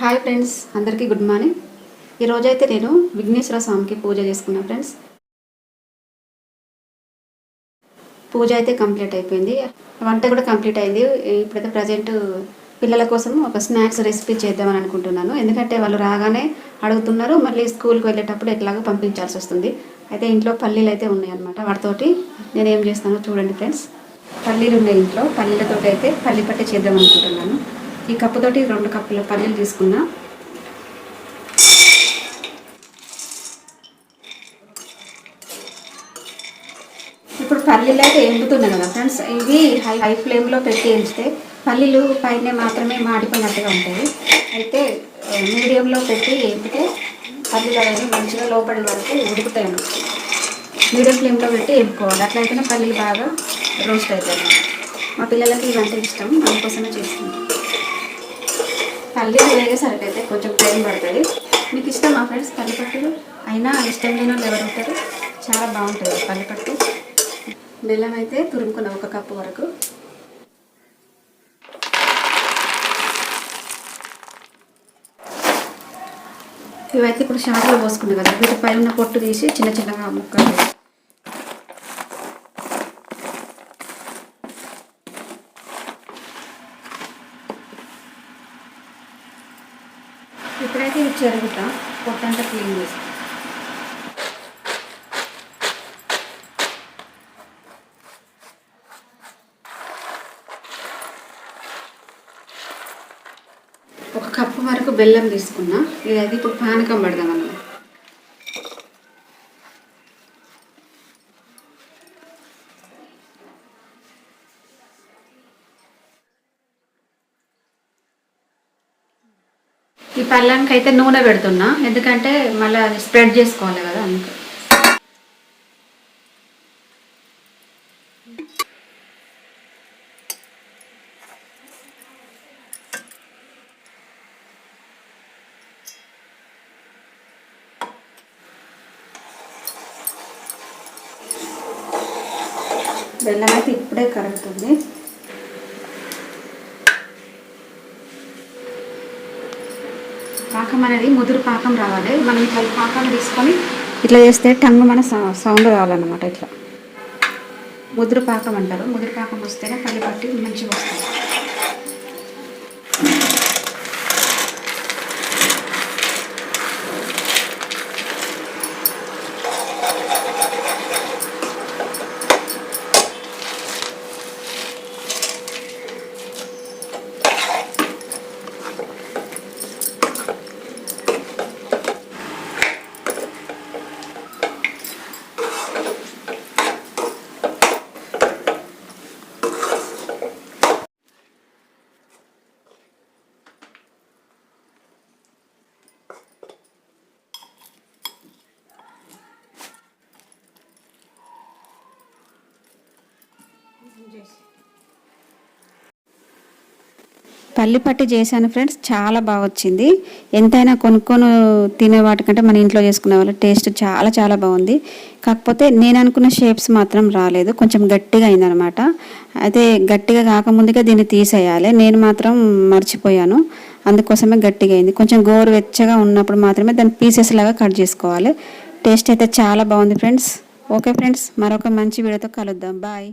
Hi friends అందరికీ good morning ఈరోజైతే నేను విఘ్నేశ్వర స్వామికి పూజ చేసుకున్నాను ఫ్రెండ్స్ పూజ అయితే కంప్లీట్ అయిపోయింది. వంట కూడా కంప్లీట్ అయింది. ఇప్పుడైతే ప్రజెంట్ పిల్లల కోసం ఒక స్నాక్స్ రెసిపీ చేద్దామని అనుకుంటున్నాను. ఎందుకంటే వాళ్ళు రాగానే అడుగుతున్నారు. మళ్ళీ స్కూల్కి వెళ్ళేటప్పుడు ఎట్లాగో పంపించాల్సి వస్తుంది. అయితే ఇంట్లో పల్లీలు అయితే ఉన్నాయి అనమాట వాటితోటి నేను ఏం చేస్తానో చూడండి ఫ్రెండ్స్ పల్లీలు ఉన్నాయి ఇంట్లో. పల్లీలతో అయితే పల్లి పట్టి చేద్దాం అనుకుంటున్నాను. ఈ కప్పుతోటి రెండు కప్పుల పల్లీలు తీసుకున్నా. ఇప్పుడు పల్లీలు అయితే ఎంపుతున్నాయి కదా ఫ్రెండ్స్ ఇవి హై హై ఫ్లేమ్లో పెట్టి ఎంచితే పల్లీలు పైన మాత్రమే మాడిపోయినట్టుగా ఉంటాయి. అయితే మీడియంలో పెట్టి ఎంపితే పల్లీలు అనేవి మంచిగా లోపలి వరకు ఉడుకుతాయి మీడియం ఫ్లేమ్లో పెట్టి ఎంపుకోవాలి. అట్లయితేనే పల్లీలు బాగా రోస్ట్ అవుతాయి మా పిల్లలకి ఇవంటే ఇష్టం అందుకోసమే చేస్తున్నాం. పల్లీలు వేగేసరికి అయితే కొంచెం టైం పడుతుంది. మీకు ఇష్టం మా ఫ్రెండ్స్ పల్లిపట్టులు అయినా ఇష్టం లేని వాళ్ళు ఎవరు ఉంటారు? చాలా బాగుంటుంది పల్లిపట్టు బెల్లం అయితే తురుముకున్నాం ఒక కప్పు వరకు. ఇవైతే ఇప్పుడు షార్ట్లో పోసుకున్నాం కదా. వీటిపైన ఉన్న పొట్టు తీసి చిన్న చిన్నగా ముక్కలు ఇప్పుడైతే ఇది చెరుగుతా పొట్టంతా క్లీన్ చేసి ఒక కప్పు వరకు బెల్లం తీసుకున్నా. ఇదైతే ఇప్పుడు పానకం పెడదాం అన్నమాట ఈ పళ్ళానికి అయితే నూనె పెడుతున్నా. ఎందుకంటే మళ్ళీ అది స్ప్రెడ్ చేసుకోవాలి కదా అందుకే. బెల్లం అయితే ఇప్పుడే కరుగుతుంది. పాకం అనేది ముదురు పాకం రావాలి. మనం ఇట్లా పాకం తీసుకొని ఇట్లా చేస్తే టంగు మన సౌ- సౌండ్ రావాలన్నమాట ఇట్లా. ముదురు పాకం అంటారు. ముదురు పాకం వస్తేనే పల్లి పట్టి మంచిగా వస్తుంది పల్లి పట్టి చేశాను ఫ్రెండ్స్. చాలా బాగా వచ్చింది. ఎంతైనా కొనుక్కొని తినే వాటికంటే మన ఇంట్లో చేసుకునే వాళ్ళ టేస్ట్ చాలా చాలా బాగుంది. కాకపోతే నేను అనుకున్న షేప్స్ మాత్రం రాలేదు. కొంచెం గట్టిగా అయిందనమాట అయితే గట్టిగా కాకముందుగా దీన్ని తీసేయాలి. నేను మాత్రం మర్చిపోయాను. అందుకోసమే గట్టిగా అయింది. కొంచెం గోరువెచ్చగా ఉన్నప్పుడు మాత్రమే దాన్ని పీసెస్ లాగా కట్ చేసుకోవాలి. టేస్ట్ అయితే చాలా బాగుంది ఫ్రెండ్స్. Okay friends. మరొక మంచి వీడియోతో కలుద్దాం. బాయ్